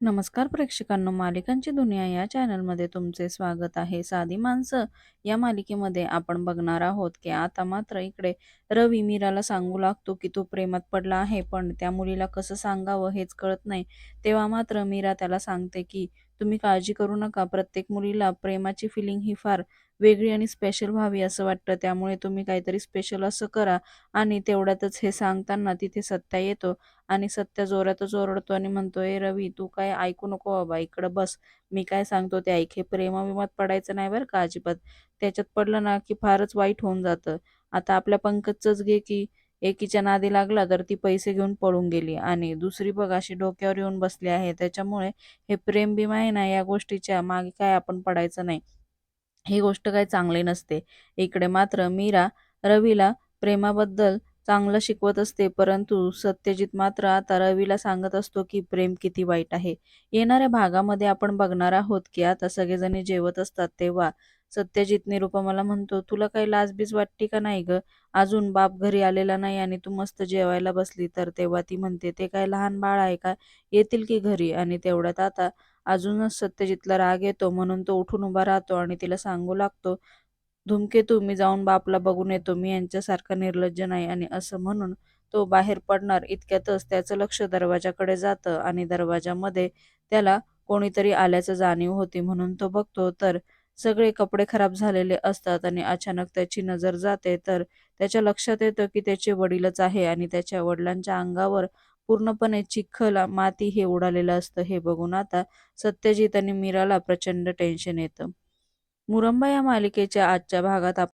नमस्कार प्रेक्षकांनो मालिकांची दुनिया या चॅनलमध्ये तुमचे स्वागत आहे. साधी माणसं या मालिकेमध्ये आपण बघणार आहोत की आता मात्र इकडे रवी मीराला सांगू लागतो की तो प्रेमात पडला आहे पण त्या मुलीला कसं सांगावं हेच कळत नाही. तेव्हा मात्र मीरा त्याला सांगते की तुम्ही काळजी करू नका. प्रत्येक मुलीला प्रेमाची फिलिंग ही फार वेगळी आणि स्पेशल व्हावी असं वाटतं. त्यामुळे तुम्ही काहीतरी स्पेशल असं करा आणि तेवढ्यातच हे सांगताना तिथे सत्या येतो आणि सत्या जोरातच ओरडतो आणि म्हणतो ए रवी तू काय ऐकू नको बाबा इकडं बस. मी काय सांगतो ते ऐक. हे प्रेमाविमात पडायचं नाही बरं का अजिबात. त्याच्यात पडलं ना की फारच वाईट होऊन जातं. आता आपल्या पंकजच घे की एकीच्या नादी लागला तर ती पैसे घेऊन पळून गेली. आणि दुसरी बघ अशी डोक्यावर येऊन बसली आहे. त्याच्यामुळे हे प्रेम भीम आहे ना या गोष्टीच्या मागे काय आपण पडायचं नाही. ही गोष्ट काही चांगली नसते. इकडे मात्र मीरा रवीला प्रेमाबद्दल चांगलं शिकवत असते परंतु सत्यजित मात्र आता रवीला सांगत असतो की प्रेम किती वाईट आहे. येणाऱ्या भागामध्ये आपण बघणार आहोत की आता सगळेजणी जेवत असतात तेव्हा सत्यजित निरुपमाला म्हणतो तुला काही लाजबीज वाटते का नाही ग? अजून बाप घरी आलेला नाही आणि तू मस्त जेवायला बसली तर तेव्हा ती म्हणते ते काय लहान बाळ आहे का? येतील की घरी? आणि तेवढ्यात आता अजूनच सत्यजितला राग येतो म्हणून तो उठून उभा राहतो आणि तिला सांगू लागतो धुमकेतू मी जाऊन बापला बघून येतो मी यांच्यासारखा निर्लज्ज नाही. आणि असं म्हणून तो बाहेर पडणार. इतक्यातच त्याचं लक्ष दरवाजाकडे जातं आणि दरवाजामध्ये त्याला कोणीतरी आल्याचं जाणीव होती म्हणून तो बघतो. तर सगळे कपडे खराब झालेले असतात आणि अचानक त्याची नजर जाते तर त्याच्या लक्षात येतं की त्याचे वडीलच आहे आणि त्याच्या वडिलांच्या अंगावर पूर्णपणे चिखल माती हे उडालेलं असतं. हे बघून आता सत्यजित आणि मीराला प्रचंड टेन्शन येतं. मुरंबा या मालिकेच्या आजच्या भागात आप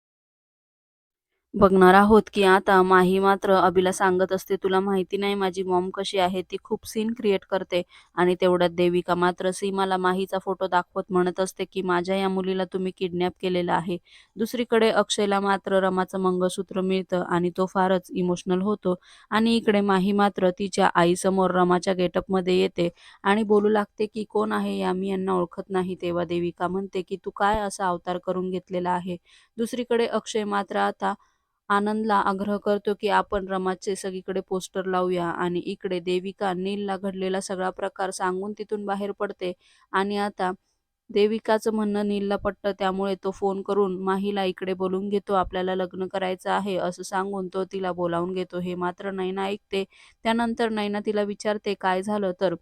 बघणार आहोत की आता माही मात्र अभिला सांगत असते तुला माहिती नाही माझी मॉम कशी आहे? ती खूप सीन क्रिएट करते आणि तेवढ्यात देविका मात्र सीमाला माहीचा फोटो दाखवत म्हणत असते की माझ्या या मुलीला तुम्ही किडनॅप केलेला आहे. दुसरीकडे अक्षयला मात्र रमाचं मंगळसूत्र मिळतं आणि तो फारच इमोशनल होतो आणि इकडे माही मात्र तिच्या आईसमोर रमाच्या गेटअपमध्ये येते आणि बोलू लागते की कोण आहे या? मी यांना ओळखत नाही. तेव्हा देविका म्हणते की तू काय असा अवतार करून घेतलेला आहे? दुसरीकडे अक्षय मात्र आता आनंदला आग्रह करतो की आपण रमाचे सगळीकडे पोस्टर लावूया आणि इकडे देविका नीलला घडलेला सगळा प्रकार सांगून तिथून बाहेर पडते. आणि आता देविकाचं म्हणणं नीलला पटतं त्यामुळे तो फोन करून माहीला इकडे बोलून घेतो आपल्याला लग्न करायचं आहे असं सांगून तो तिला बोलावून घेतो. हे मात्र नैना ऐकते. त्यानंतर नैना तिला विचारते काय झालं? तर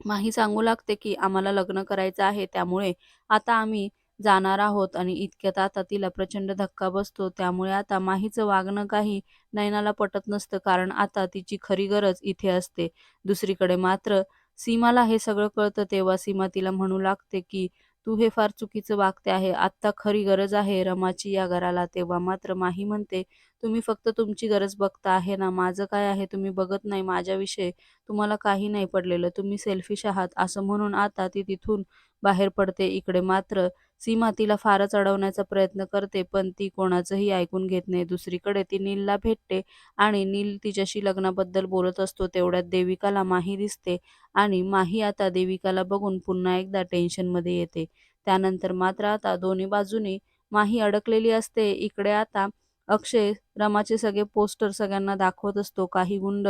माही सांगू लागते की आम्हाला लग्न करायचं आहे त्यामुळे आता आम्ही जाणार आहोत आणि इतक्यात आता तिला प्रचंड धक्का बसतो. त्यामुळे आता माहीचं वागणं काही नयनाला पटत नसतं कारण आता तिची खरी गरज इथे असते. दुसरीकडे मात्र सीमाला हे सगळं कळतं तेव्हा सीमा तिला म्हणू लागते की तू हे फार चुकीचं वागते आहे. आत्ता खरी गरज आहे रमाची या घराला. तेव्हा मात्र माही म्हणते तुम्ही फक्त तुमची गरज बघता आहे ना. माझं काय आहे तुम्ही बघत नाही. माझ्याविषयी तुम्हाला काही नाही पडलेलं. तुम्ही सेल्फिश आहात. असं म्हणून आता ती तिथून बाहेर पडते. इकडे मात्र सीमा तिला फारच अडवण्याचा प्रयत्न करते पण ती कोणाचंही ऐकून घेत नाही. दुसरीकडे ती नीलला भेटते आणि नील तिच्याशी लग्नाबद्दल बोलत असतो. तेवढ्यात देविकाला माही दिसते आणि माही आता देविकाला बघून पुन्हा एकदा टेन्शनमध्ये येते. त्यानंतर मात्र आता दोन्ही बाजूनी माही अडकलेली असते. इकडे आता अक्षय रमाचे सगळे पोस्टर सगळ्यांना दाखवत असतो. काही गुंड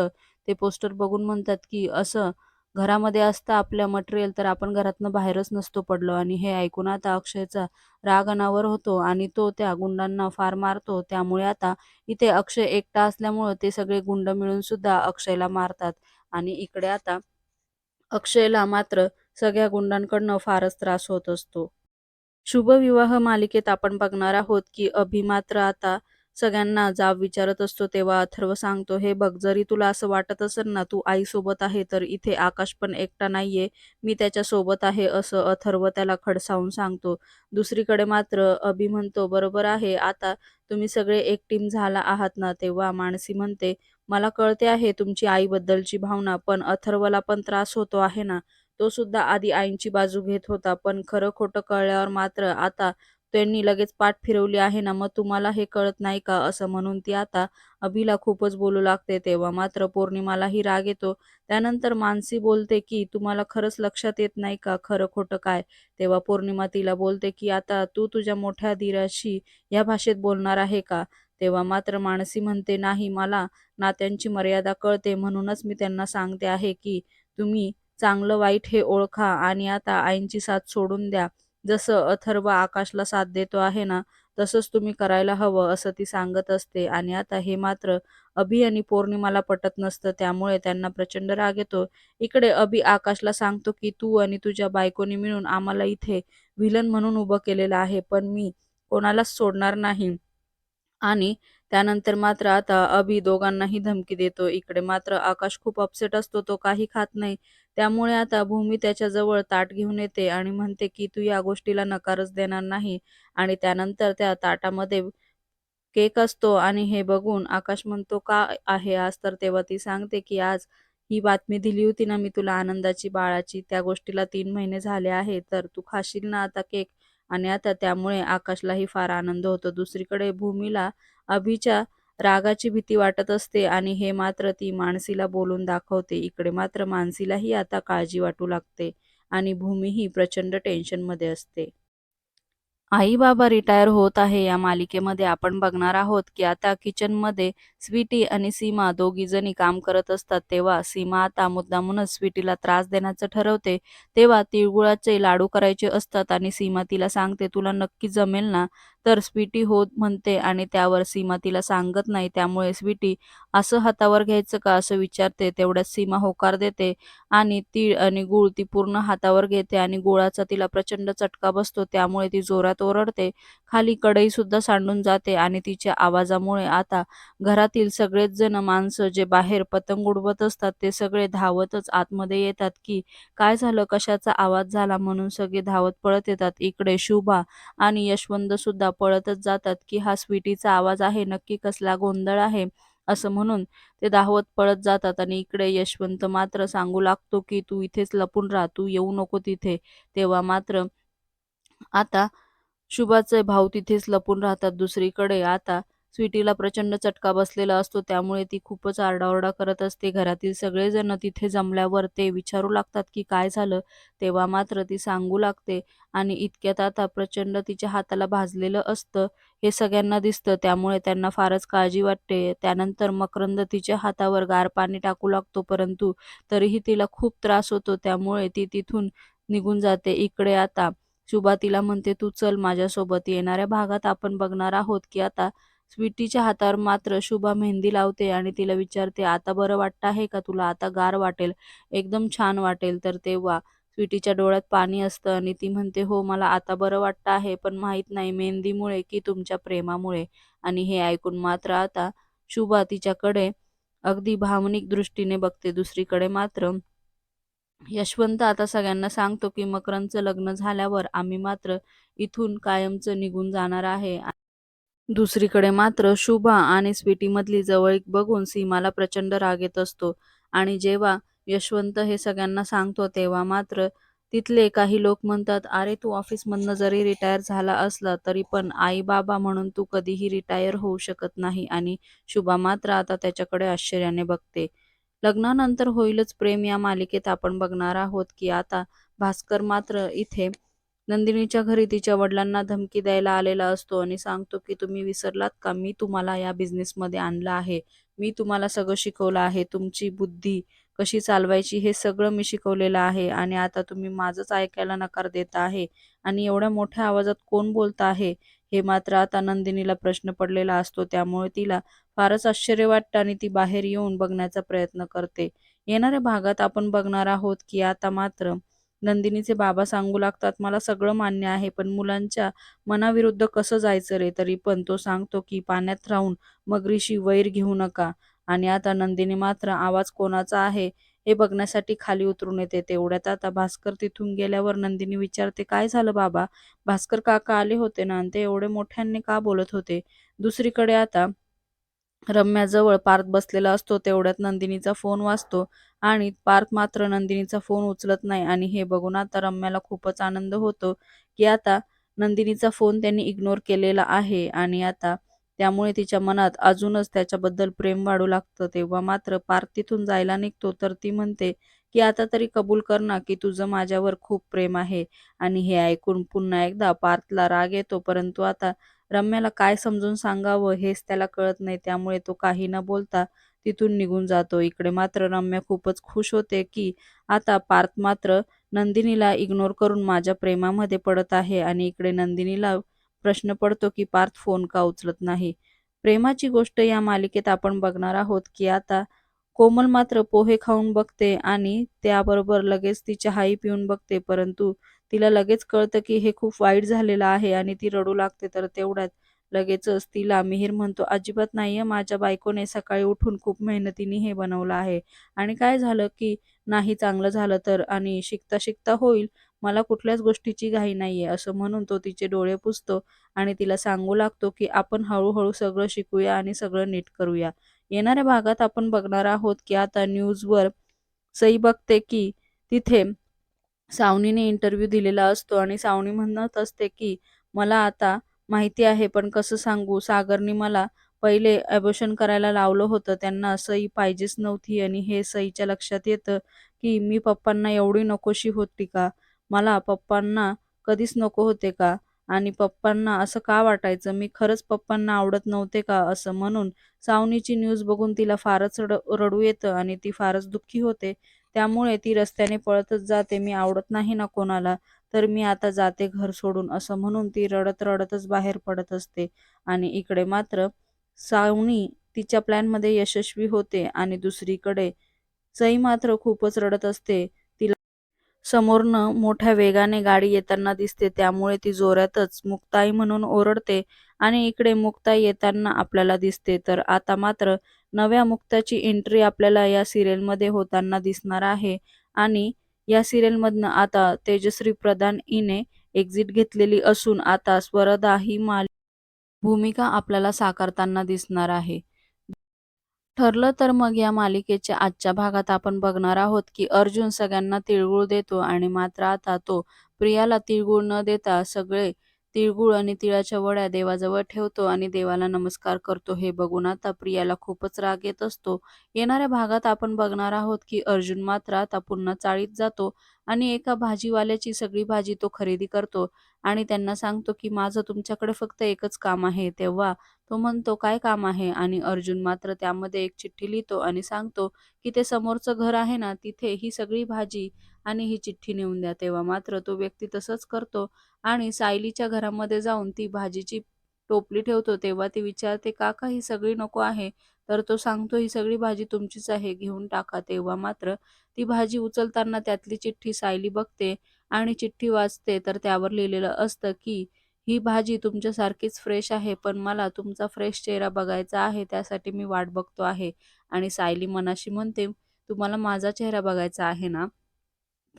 ते पोस्टर बघून म्हणतात की असं घरामध्ये असतं आपल्या मटेरियल तर आपण घरातनं बाहेरच नसतो पडलो. आणि हे ऐकून आता अक्षयचा राग अनावर होतो आणि तो त्या गुंडांना फार मारतो. त्यामुळे आता इथे अक्षय एकटा असल्यामुळं ते सगळे गुंड मिळून सुद्धा अक्षयला मारतात. आणि इकडे आता अक्षयला मात्र सगळ्या गुंडांकडनं फारच त्रास होत असतो. शुभविवाह मालिकेत आपण बघणार आहोत की अभि मात्र आता सगळ्यांना जाब विचारत असतो तेव्हा अथर्व सांगतो हे बघ जरी तुला असं वाटत असेल ना तू आई सोबत आहे तर इथे आकाश पण एकटा नाहीये मी त्याच्या सोबत आहे असं अथर्व त्याला खडसावून सांगतो. दुसरीकडे मात्र अभि म्हणतो बरोबर आहे आता तुम्ही सगळे एक टीम झाला आहात ना तेव्हा मानसी म्हणते मला कळते आहे तुमची आईबद्दलची भावना पण अथर्वला पण त्रास होतो आहे ना तो सुद्धा आधी आईंची बाजू घेत होता पण खरं खोटं कळल्यावर मात्र आता त्यांनी लगेच पाठ फिरवली आहे ना मग तुम्हाला हे कळत नाही का? असं म्हणून ती आता अभिला खूपच बोलू लागते तेव्हा. मात्र पौर्णिमालाही राग येतो. त्यानंतर मानसी बोलते की तुम्हाला खरंच लक्षात येत नाही का? खरं खोटं काय? तेव्हा पौर्णिमा तिला बोलते की आता तू तुझ्या मोठ्या धीराशी या भाषेत बोलणार आहे का? तेव्हा मात्र मानसी म्हणते नाही मला नात्यांची मर्यादा कळते. म्हणूनच मी त्यांना सांगते आहे की तुम्ही चांगलं वाईट हे ओळखा आणि आता आईंची साथ सोडून द्या. जसं अथर्व आकाशला साथ देतो आहे ना तसंच तुम्ही करायला हवं असं ती सांगत असते. आणि आता हे मात्र अभि आणि पौर्णिमाला पटत नसतं त्यामुळे त्यांना प्रचंड राग येतो. इकडे अभि आकाशला सांगतो की तू आणि तुझ्या बायकोनी मिळून आम्हाला इथे व्हिलन म्हणून उभं केलेलं आहे पण मी कोणालाच सोडणार नाही. आणि त्यानंतर मात्र आता अभि दोघांनाही धमकी देतो. इकडे मात्र आकाश खूप अपसेट असतो तो काही खात नाही. त्यामुळे आता भूमी त्याच्याजवळ ताट घेऊन येते आणि म्हणते की तू या गोष्टीला नकारच देणार नाही. आणि त्यानंतर त्या ताटामध्ये केक असतो आणि हे बघून आकाश म्हणतो का आहे आज? तर तेव्हा ती सांगते की आज ही बातमी दिली होती ना मी तुला आनंदाची बाळाची त्या गोष्टीला तीन महिने झाले आहे तर तू खाशील ना आता केक? आणि आता त्यामुळे आकाशलाही फार आनंद होतो. दुसरीकडे भूमीला अभिच्या रागाची भीती वाटत असते आणि हे मात्र ती मानसीला बोलून दाखवते. इकडे मात्र मानसीलाही आता काळजी वाटू लागते आणि भूमीही प्रचंड टेन्शनमध्ये असते. आई बाबा रिटायर होत आहे. या मालिकेमध्ये आपण बघणार आहोत की आता किचनमध्ये स्वीटी आणि सीमा दोघी जणी काम करत असतात. तेव्हा सीमा आता मुद्दामूनच स्वीटीला त्रास देण्याचं ठरवते. तेव्हा तिळगुळाचे लाडू करायचे असतात आणि सीमा तिला सांगते तुला नक्की जमेल ना? तर स्वीटी हो म्हणते आणि त्यावर सीमा तिला सांगत नाही त्यामुळे स्वीटी असं हातावर घ्यायचं का असं विचारते. तेवढ्यात सीमा होकार देते आणि तीळ आणि गुळ ती पूर्ण हातावर घेते आणि गुळाचा तिला प्रचंड चटका बसतो. त्यामुळे ती जोरात ओरडते. खाली कढई सुद्धा सांडून जाते आणि तिच्या आवाजामुळे आता घरातील सगळेच जण माणसं जे बाहेर पतंग उडवत असतात ते सगळे धावतच आतमध्ये येतात की काय झालं? कशाचा आवाज झाला? म्हणून सगळे धावत पळत येतात. इकडे शुभा आणि यशवंत सुद्धा पळतच जातात की हा स्वीटीचा आवाज आहे नक्की कसला गोंधळ आहे असं म्हणून ते दाहवत पळत जातात. आणि इकडे यशवंत मात्र सांगू लागतो की तू इथेच लपून राहा तू येऊ नको तिथे. तेव्हा मात्र आता शुभाचे भाऊ तिथेच लपून राहतात दुसरीकडे. आता स्वीटीला प्रचंड चटका बसलेला असतो. त्यामुळे ती खूपच आरडाओरडा करत असते. घरातील सगळेजण तिथे जमल्यावर ते विचारू लागतात की काय झालं? तेव्हा मात्र ती सांगू लागते आणि इतक्यात आता प्रचंड तिच्या हाताला भाजलेलं असतं. हे सगळ्यांना दिसतं. त्यामुळे त्यांना फारच काळजी वाटते. त्यानंतर मकरंद तिच्या हातावर गार पाणी टाकू लागतो. परंतु तरीही तिला खूप त्रास होतो. त्यामुळे ती तिथून निघून जाते. इकडे आता शुभा तिला म्हणते तू चल माझ्यासोबत येणाऱ्या भागात आपण बघणार आहोत की आता स्वीटीच्या हातावर मात्र शुभा मेहंदी लावते आणि तिला विचारते आता बरं वाटतं आहे का तुला? आता गार वाटेल एकदम छान वाटेल. तर तेव्हा स्वीटीच्या डोळ्यात पाणी असतं आणि ती म्हणते हो मला आता बरं वाटतं आहे पण माहीत नाही मेहंदीमुळे की तुमच्या प्रेमामुळे. आणि हे ऐकून मात्र आता शुभा तिच्याकडे अगदी भावनिक दृष्टीने बघते. दुसरीकडे मात्र यशवंत आता सगळ्यांना सांगतो की मकरांचं लग्न झाल्यावर आम्ही मात्र इथून कायमचं निघून जाणार आहे. दुसरीकडे मात्र शुभा आणि स्वीटीमधली जवळीक बघून सीमाला प्रचंड राग येत असतो. आणि जेव्हा यशवंत हे सगळ्यांना सांगतो तेव्हा मात्र तिथले काही लोक म्हणतात अरे तू ऑफिसमधनं जरी रिटायर झाला असला तरी पण आई बाबा म्हणून तू कधीही रिटायर होऊ शकत नाही. आणि शुभा मात्र आता त्याच्याकडे आश्चर्याने बघते. लग्नानंतर होईलच प्रेम या मालिकेत आपण बघणार आहोत की आता भास्कर मात्र इथे नंदिनीच्या घरी तिच्या वडिलांना धमकी द्यायला आलेला असतो आणि सांगतो की तुम्ही विसरलात का? मी तुम्हाला या बिझनेसमध्ये आणलं आहे. मी तुम्हाला सगळं शिकवलं आहे. तुमची बुद्धी कशी चालवायची हे सगळं मी शिकवलेलं आहे आणि आता तुम्ही माझंच ऐकायला नकार देत आहे आणि एवढ्या मोठ्या आवाजात कोण बोलत आहे? हे मात्र आता नंदिनीला प्रश्न पडलेला असतो. त्यामुळे तिला फारच आश्चर्य वाटतं आणि ती बाहेर येऊन बघण्याचा प्रयत्न करते. येणाऱ्या भागात आपण बघणार आहोत की आता मात्र नंदिनीचे बाबा सांगू लागतात मला सगळं मान्य आहे पण मुलांच्या मनाविरुद्ध कसं जायचं रे? तरी पण तो सांगतो की पाण्यात राहून मगरीशी वैर घेऊ नका. आणि आता नंदिनी मात्र आवाज कोणाचा आहे? हे बघण्यासाठी खाली उतरून येते. तेवढ्यात आता भास्कर तिथून गेल्यावर नंदिनी विचारते काय झालं बाबा? भास्कर काका आले होते ना? आणि ते एवढे मोठ्यांनी का बोलत होते? दुसरीकडे आता रम्याजवळ पार्थ बसलेला असतो तेवढ्यात नंदिनीचा फोन वाजतो आणि पार्थ मात्र नंदिनीचा फोन उचलत नाही. आणि हे बघून आता रम्याला खूपच आनंद होतो की आता नंदिनीचा फोन त्यांनी इग्नोर केलेला आहे आणि आता त्यामुळे तिच्या मनात अजूनच त्याच्याबद्दल प्रेम वाढू लागतं. तेव्हा मात्र पार्थ तिथून जायला निघतो तर ती म्हणते की आता तरी कबूल कर ना की तुझं माझ्यावर खूप प्रेम आहे. आणि हे ऐकून पुन्हा एकदा पार्थला राग येतो परंतु आता रम्याला काय समजून सांगावं हेच त्याला कळत नाही त्यामुळे तो काही न बोलता तिथून निघून जातो. इकडे मात्र रम्या खूपच खुश होते की आता पार्थ मात्र नंदिनीला इग्नोर करून माझ्या प्रेमामध्ये पडत आहे आणि इकडे नंदिनीला प्रश्न पडतो की पार्थ फोन का उचलत नाही. प्रेमाची गोष्ट या मालिकेत आपण बघणार आहोत की आता कोमल मात्र पोहे खाऊन बघते आणि त्याबरोबर लगेच ती चहाही पिऊन बघते परंतु तिला लगेच कळतं की हे खूप वाईट झालेलं आहे आणि ती रडू लागते. तर तेवढ्यात लगेचच तिला मिहीर म्हणतो अजिबात नाहीये माझ्या बायकोने सकाळी उठून खूप मेहनतीने हे बनवलं आहे. आणि काय झालं की नाही चांगलं झालं तर? आणि शिकता शिकता होईल. मला कुठल्याच गोष्टीची घाई नाहीये असं म्हणून तो तिचे डोळे पुसतो आणि तिला सांगू लागतो की आपण हळूहळू सगळं शिकूया आणि सगळं नीट करूया. येणाऱ्या भागात आपण बघणार आहोत की आता न्यूजवर सई बघते की तिथे सावनीने इंटरव्ह्यू दिलेला असतो आणि सावनी म्हणत असते की मला आता माहिती आहे पण कसं सांगू? सागरनी मला पहिले ॲबोशन करायला लावलं होतं. त्यांना सई पाहिजेच नव्हती आणि हे सईच्या लक्षात येतं की मी पप्पांना एवढी नकोशी होती का? मला पप्पांना कधीच नको होते का? आणि पप्पांना असं का वाटायचं? मी खरंच पप्पांना आवडत नव्हते का? असं म्हणून सावनीची न्यूज बघून तिला फारच रड रडू येतं आणि ती फारच दुःखी होते. त्यामुळे ती रस्त्याने पळतच जाते मी आवडत नाही ना कोणाला. तर मी आता जाते घर सोडून असं म्हणून ती रडत रडतच बाहेर पडत असते. आणि इकडे मात्र सावनी तिच्या प्लॅनमध्ये यशस्वी होते आणि दुसरीकडे सई मात्र खूपच रडत असते. समोरनं मोठ्या वेगाने गाडी येताना दिसते त्यामुळे ती जोरातच मुक्ताई म्हणून ओरडते आणि इकडे मुक्ताई येताना आपल्याला दिसते. तर आता मात्र नव्या मुक्ताची एंट्री आपल्याला या सिरियलमध्ये होताना दिसणार आहे आणि या सिरियलमधनं आता तेजश्री प्रधान हिने एक्झिट घेतलेली असून आता स्वरदा ही माल भूमिका आपल्याला साकारताना दिसणार आहे. ठरलं तर मग या मालिकेच्या आजच्या भागात आपण बघणार आहोत की अर्जुन सगळ्यांना तिळगुळ देतो आणि मात्र आता तो प्रियाला तिळगुळ न देता सगळे तिळगुळ आणि तिळाच्या वड्या देवाजवळ ठेवतो आणि देवाला नमस्कार करतो. हे बघून आता प्रियाला खूपच राग येत असतो. येणाऱ्या भागात आपण बघणार आहोत की अर्जुन मात्र आता पुन्हा चाळीत जातो आणि एका भाजीवाल्याची सगळी भाजी तो खरेदी करतो आणि त्यांना सांगतो की माझं तुमच्याकडे फक्त एकच काम आहे. तेव्हा तो म्हणतो काय काम आहे? आणि अर्जुन मात्र त्यामध्ये एक चिठ्ठी लिहितो आणि सांगतो की ते समोरचं घर आहे ना तिथे ही सगळी भाजी आणि ही चिठ्ठी नेऊन द्या. तेव्हा मात्र तो व्यक्ती तसंच करतो आणि सायलीच्या घरामध्ये जाऊन ती भाजीची टोपली ठेवतो. तेव्हा ती विचारते काका ही सगळी नको आहे. तर तो सांगतो ही सगळी भाजी तुमचीच आहे घेऊन टाका. तेव्हा मात्र ती भाजी उचलताना त्यातली चिठ्ठी सायली बघते आणि चिठ्ठी वाचते. तर त्यावर लिहिलेलं असतं की ही भाजी तुमच्यासारखीच फ्रेश आहे पण मला तुमचा फ्रेश चेहरा बघायचा आहे त्यासाठी मी वाट बघतो आहे. आणि सायली मनाशी म्हणते तुम्हाला माझा चेहरा बघायचा आहे ना?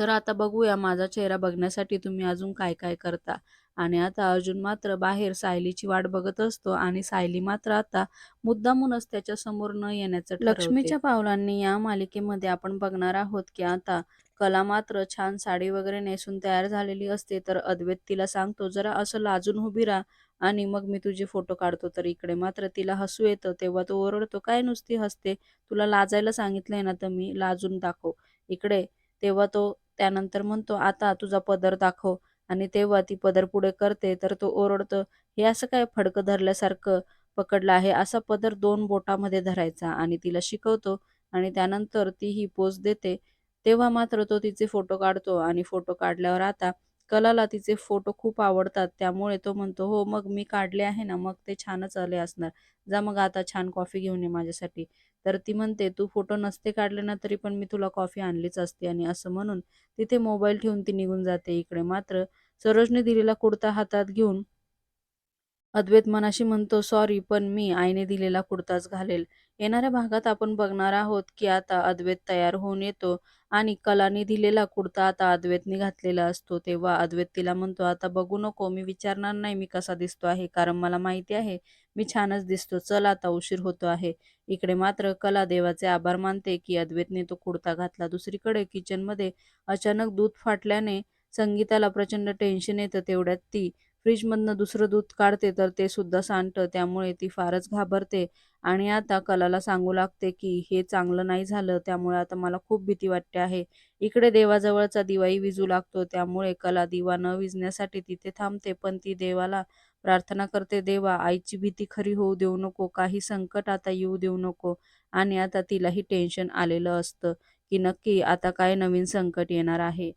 तर आता बघूया माझा चेहरा बघण्यासाठी तुम्ही अजून काय काय करता? आणि आता अर्जुन मात्र बाहेर सायलीची वाट बघत असतो आणि सायली मात्र आता मुद्दामूनच त्याच्यासमोर न येण्याचं लक्ष्मीच्या पावलांनी या मालिकेमध्ये आपण बघणार आहोत की आता कला मात्र छान साडी वगैरे नेसून तयार झालेली असते तर अद्वैत तिला सांगतो जरा असं लाजून उभी राहा आणि मग मी तुझे फोटो काढतो. तर इकडे मात्र तिला हसू येतं तेव्हा तो ओरडतो काय नुसती हसते? तुला लाजायला सांगितलंय ना तर मी लाजून दाखव. इकडे तेव्हा तो त्यानंतर म्हणतो आता तुझा पदर दाखव. आणि तेव्हा ती पदर पुढे करते तर तो ओरडतो हे असं काय फडकं धरल्यासारखं पकडलं आहे? असा पदर दोन बोटामध्ये धरायचा. आणि तिला शिकवतो आणि त्यानंतर ती ही पोज देते. तेव्हा मात्र तो तिचे फोटो काढतो आणि फोटो काढल्यावर आता कलाला तिचे फोटो खूप आवडतात. त्यामुळे तो म्हणतो हो मग मी काढले आहे ना मग ते छानच आले असणार. जा मग आता छान कॉफी घेऊन ये माझ्यासाठी. तर ती म्हणते तू फोटो नसते काढले ना तरी पण मी तुला कॉफी आणलीच असते. आणि असं म्हणून तिथे मोबाईल ठेवून ती निघून जाते इकडे. मात्र सरोजने दिलेला कुडता हातात घेऊन अद्वैत मनाशी म्हणतो सॉरी पण मी आईने दिलेला कुर्ताच घालेल. येणाऱ्या भागात आपण बघणार आहोत की आता अद्वैत तयार होऊन येतो आणि कलाने दिलेला कुर्ता आता अद्वैतने घातलेला असतो. तेव्हा अद्वैत तिला म्हणतो आता बघू नको मी विचारणार नाही मी कसा दिसतो आहे कारण मला माहिती आहे मी छानच दिसतो. चल आता उशीर होतो आहे. इकडे मात्र कला देवाचे आभार मानते की अद्वैतने तो कुर्ता घातला. दुसरीकडे किचनमध्ये अचानक दूध फाटल्याने संगीताला प्रचंड टेन्शन येतं. तेवढ्यात ती फ्रीजमधनं दुसरं दूध काढते तर ते सुद्धा सांडतं. त्यामुळे ती फारच घाबरते. आणि आता कलाला सांगू लागते की हे चांगलं नाही झालं. त्यामुळे आता मला खूप भीती वाटते आहे. इकडे देवाजवळचा दिवाही विजू लागतो. त्यामुळे कला दिवा न विजण्यासाठी तिथे थांबते. पण ती देवाला प्रार्थना करते देवा आईची भीती खरी होऊ देऊ नको काही संकट आता येऊ देऊ नको. आणि आता तिलाही टेन्शन आलेलं असतं की नक्की आता काय नवीन संकट येणार आहे.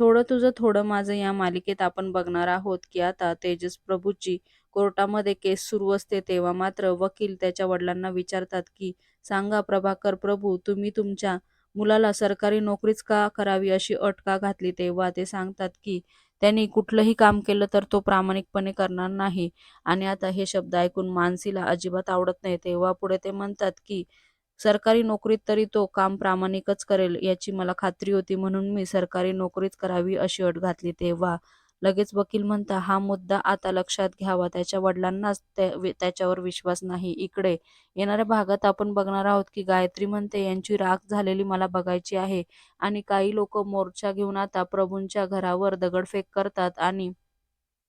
थोडं तुझं थोडं माझं या मालिकेत आपण बघणार आहोत की आता तेजस प्रभूची कोर्टामध्ये केस सुरू असते तेव्हा मात्र वकील त्याच्या वडिलांना विचारतात की सांगा प्रभाकर प्रभू तुम्ही तुमच्या मुलाला सरकारी नोकरीच का करावी अशी अट का घातली? तेव्हा ते सांगतात की त्यांनी कुठलंही काम केलं तर तो प्रामाणिकपणे करणार नाही. आणि आता हे शब्द ऐकून मानसीला अजिबात आवडत नाही. तेव्हा पुढे ते म्हणतात की सरकारी नोकरीत तरी तो काम प्रामाणिकच करेल याची मला खात्री होती म्हणून मी सरकारी नोकरीच करावी अशी अट घातली तेव्हा लगेच वकील म्हणता हा मुद्दा आता लक्षात घ्यावा. त्याच्या वडिलांनाच त्याच्यावर विश्वास नाही. इकडे येणाऱ्या भागात आपण बघणार आहोत की गायत्री म्हणते यांची राख झालेली मला बघायची आहे. आणि काही लोक मोर्चा घेऊन आता प्रभूंच्या घरावर दगडफेक करतात आणि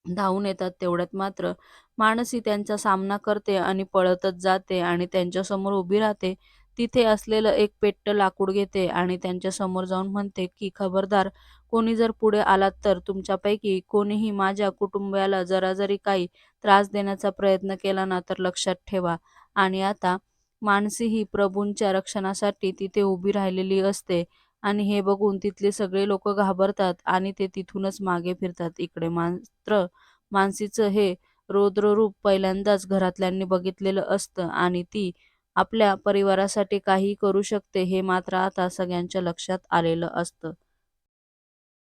धावून येतात. तेवढ्यात मात्र मानसी त्यांचा सामना करते आणि पळतच जाते आणि त्यांच्यासमोर उभी राहते. तिथे असलेलं एक पेट्ट लाकूड घेते आणि त्यांच्यासमोर जाऊन म्हणते की खबरदार कोणी जर पुढे आलात तर तुमच्यापैकी कोणीही माझ्या कुटुंबाला जरा जरी काही त्रास देण्याचा प्रयत्न केला ना तर लक्षात ठेवा. आणि आता मानसी ही प्रभूंच्या रक्षणासाठी तिथे उभी राहिलेली असते आणि हे बघून तिथले सगळे लोक घाबरतात आणि ते तिथूनच मागे फिरतात. इकडे मात्र मानसीचं हे रौद्ररूप पहिल्यांदाच घरातल्यांनी बघितलेलं असतं आणि ती आपल्या परिवारासाठी काही करू शकते हे मात्र आता सगळ्यांच्या लक्षात आलेलं असतं.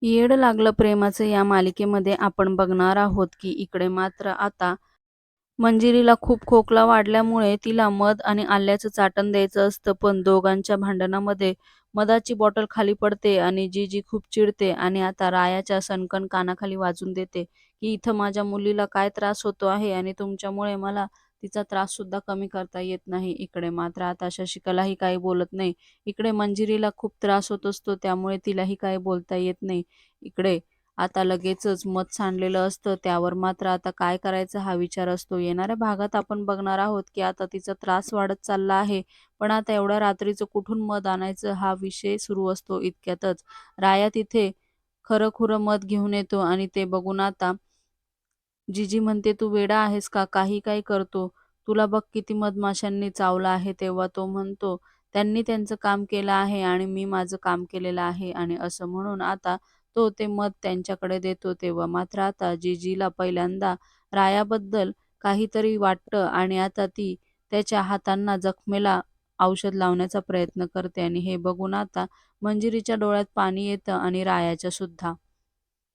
येड लागलं प्रेमाचं या मालिकेमध्ये आपण बघणार आहोत की इकडे मात्र आता मंजिरीला खूप खोकला वाढल्यामुळे तिला मध आणि आल्याचं चाटण द्यायचं असतं पण दोघांच्या भांडणामध्ये मधाची बॉटल खाली पडते आणि जी जी खूप चिडते आणि आता रायाच्या सणकण कानाखाली वाजून देते की इथं माझ्या मुलीला काय त्रास होतो आहे आणि तुमच्यामुळे मला तिचा त्रास सुद्धा कमी करता येत नाही इकडे. मात्र आता शशिकलाही काही बोलत नाही. इकडे मंजिरीला खूप त्रास होत असतो त्यामुळे तिलाही काही बोलता येत नाही. इकडे आता लगेचच मत सांडलेलं असतं त्यावर मात्र आता काय करायचं हा विचार असतो. येणाऱ्या भागात आपण बघणार आहोत की आता तिचा त्रास वाढत चालला आहे पण आता एवढ्या रात्रीचं कुठून मध आणायचं हा विषय सुरू असतो इतक्यातच. राया तिथे खरं खुरं मध घेऊन येतो आणि ते बघून आता जीजी म्हणते तू वेडा आहेस का? काही काय करतो? तुला बघ किती मधमाशांनी चावला आहे. तेव्हा तो म्हणतो त्यांनी त्यांचं काम केलं आहे आणि मी माझं काम केलेलं आहे आणि असं म्हणून आता तो ते मध त्यांच्याकडे देतो. तेव्हा मात्र आता जीजीला पहिल्यांदा रायाबद्दल काहीतरी वाटतं आणि आता ती त्याच्या हातांना जखमेला औषध लावण्याचा प्रयत्न करते आणि हे बघून आता मंजिरीच्या डोळ्यात पाणी येतं आणि रायाच्या सुद्धा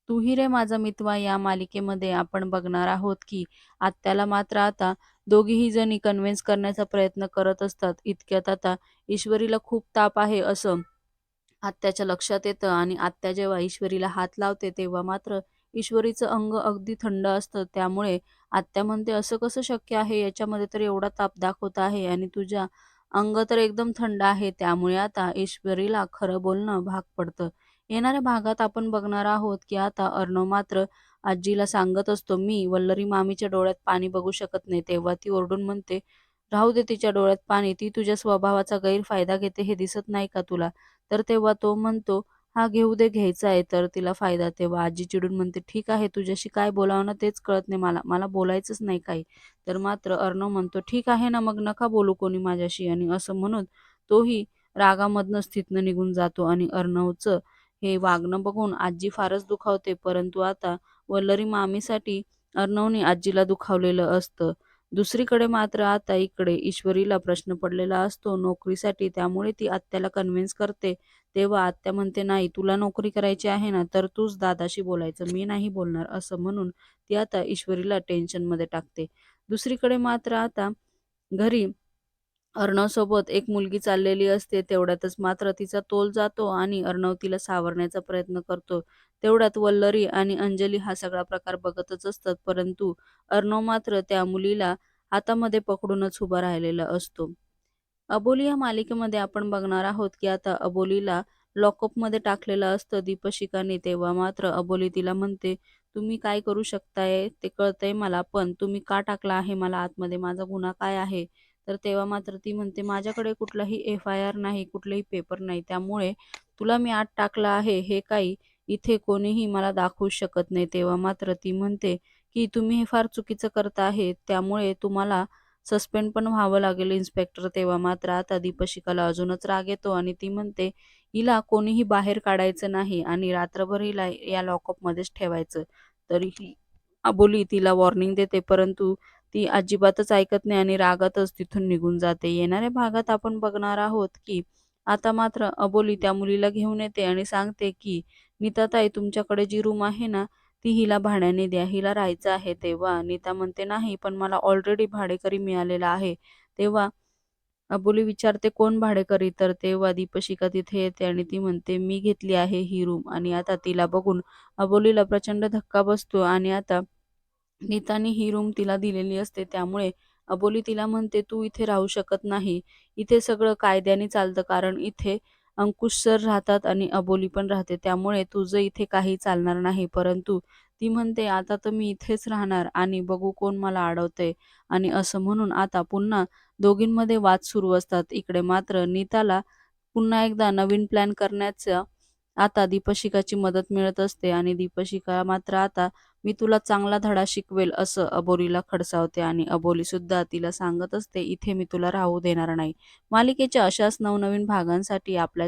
तूही रे माझा मितवा या मालिकेमध्ये आपण बघणार आहोत की आत्याला मात्र आता दोघीही जणी कन्व्हिन्स करण्याचा प्रयत्न करत असतात. इतक्यात आता ईश्वरीला खूप ताप आहे असं आत्याच्या लक्षात येतं आणि आत्या जेव्हा ईश्वरीला हात लावते तेव्हा मात्र ईश्वरीचं अंग अगदी थंड असतं. त्यामुळे आत्या म्हणते असं कसं शक्य आहे? याच्यामध्ये तर एवढा ताप दाखवत आहे आणि तुझ्या अंग तर एकदम थंड आहे. त्यामुळे आता ईश्वरीला खरं बोलणं भाग पडतं. येणाऱ्या भागात आपण बघणार आहोत की आता अर्णव मात्र आजीला सांगत असतो मी वल्लरी मामीच्या डोळ्यात पाणी बघू शकत नाही. तेव्हा ती ओरडून म्हणते राहू दे तिच्या डोळ्यात पाणी ती तुझ्या स्वभावाचा गैरफायदा घेते हे दिसत नाही का तुला? तर तेव्हा तो म्हणतो हा घेऊ दे घ्यायचा आहे. तर तिला फायदा तेव्हा आजी चिडून म्हणते ठीक आहे तुझ्याशी काय बोलावं ना तेच कळत नाही मला मला बोलायचंच नाही काही. तर मात्र अर्णव म्हणतो ठीक आहे ना मग नका बोलू कोणी माझ्याशी. आणि असं म्हणून तोही रागामधनं स्थितनं निघून जातो आणि अर्णवचं हे वागणं बघून आजी फारच दुखावते. परंतु आता वल्लरी मामीसाठी अर्णवने आजीला दुखावलेलं असतं. दुसरीकडे मात्र आता इकडे ईश्वरीला प्रश्न पडलेला असतो. नोकरीसाठी त्यामुळे ती आत्याला कन्व्हिन्स करते. तेव्हा आत्या म्हणते नाही तुला नोकरी करायची आहे ना तर तूच दादाशी बोलायचं. मी नाही बोलणार असं म्हणून ती आता ईश्वरीला टेन्शनमध्ये टाकते. दुसरीकडे मात्र आता घरी अर्णवसोबत एक मुलगी चाललेली असते तेवढ्यातच मात्र तिचा तोल जातो आणि अर्णव तिला सावरण्याचा प्रयत्न करतो. तेवढ्यात वल्लरी आणि अंजली हा सगळा प्रकार बघतच असतात परंतु अर्णव मात्र त्या मुलीला हातामध्ये पकडूनच उभा राहिलेला असतो. अबोली या मालिकेमध्ये आपण बघणार आहोत की आता अबोलीला लॉकअपमध्ये टाकलेलं असतं दीपशिकाने तेव्हा मात्र अबोली तिला म्हणते तुम्ही काय करू शकताय? ते कळतंय मला पण तुम्ही का टाकला आहे? मला आतमध्ये माझा गुन्हा काय आहे? तर तेव्हा मात्र ती म्हणते माझ्याकडे कुठलाही एफ आय आर नाही कुठलाही पेपर नाही. त्यामुळे तुला मी आत टाकला आहे हे काही इथे कोणीही मला दाखवू शकत नाही. तेव्हा मात्र ती म्हणते की तुम्ही हे फार चुकीचं करता आहे. त्यामुळे तुम्हाला सस्पेंड पण व्हावं लागेल इन्स्पेक्टर तेव्हा मात्र आता दीपशिकाला अजूनच राग येतो आणि ती म्हणते हिला कोणीही बाहेर काढायचं नाही आणि रात्रभर हिला या लॉकअपमध्येच ठेवायचं. तरीही अबोली तिला वॉर्निंग देते परंतु ती अजिबातच ऐकत नाही आणि रागातच तिथून निघून जाते. येणाऱ्या भागात आपण बघणार आहोत की आता मात्र अबोली त्या मुलीला घेऊन येते आणि सांगते की नीताताई तुमच्याकडे जी रूम आहे ना ती हिला भाड्याने द्या. हिला राहायचं आहे तेव्हा. नीता म्हणते नाही पण मला ऑलरेडी भाडेकरी मिळालेला आहे. तेव्हा अबोली विचारते कोण भाडेकरी? तर तेव्हा दीपशिका तिथे येते आणि ती म्हणते मी घेतली आहे ही रूम आणि आता तिला बघून. अबोलीला प्रचंड धक्का बसतो आणि आता नीताने ही रूम तिला दिलेली असते. त्यामुळे अबोली तिला म्हणते तू इथे राहू शकत नाही. इथे सगळं कायद्याने चालतं कारण इथे अंकुश सर राहतात आणि अबोली पण राहते. त्यामुळे तुझं इथे काही चालणार नाही. परंतु ती म्हणते आता तर मी इथेच राहणार आणि बघू कोण मला अडवते. आणि असं म्हणून आता पुन्हा दोघींमध्ये वाद सुरू असतात. इकडे मात्र नीताला पुन्हा एकदा नवीन प्लॅन करण्याचं आता दीपशिखाची मदत मिळत असते आणि दीपशिका मात्र आता मी तुला चांगला धडा शिकवेल असं अबोलीला खडसावते आणि अबोली सुद्धा तिला सांगत असते इथे मी तुला राहू देणार नाही. मालिकेच्या अशाच नवनवीन भागांसाठी आपल्या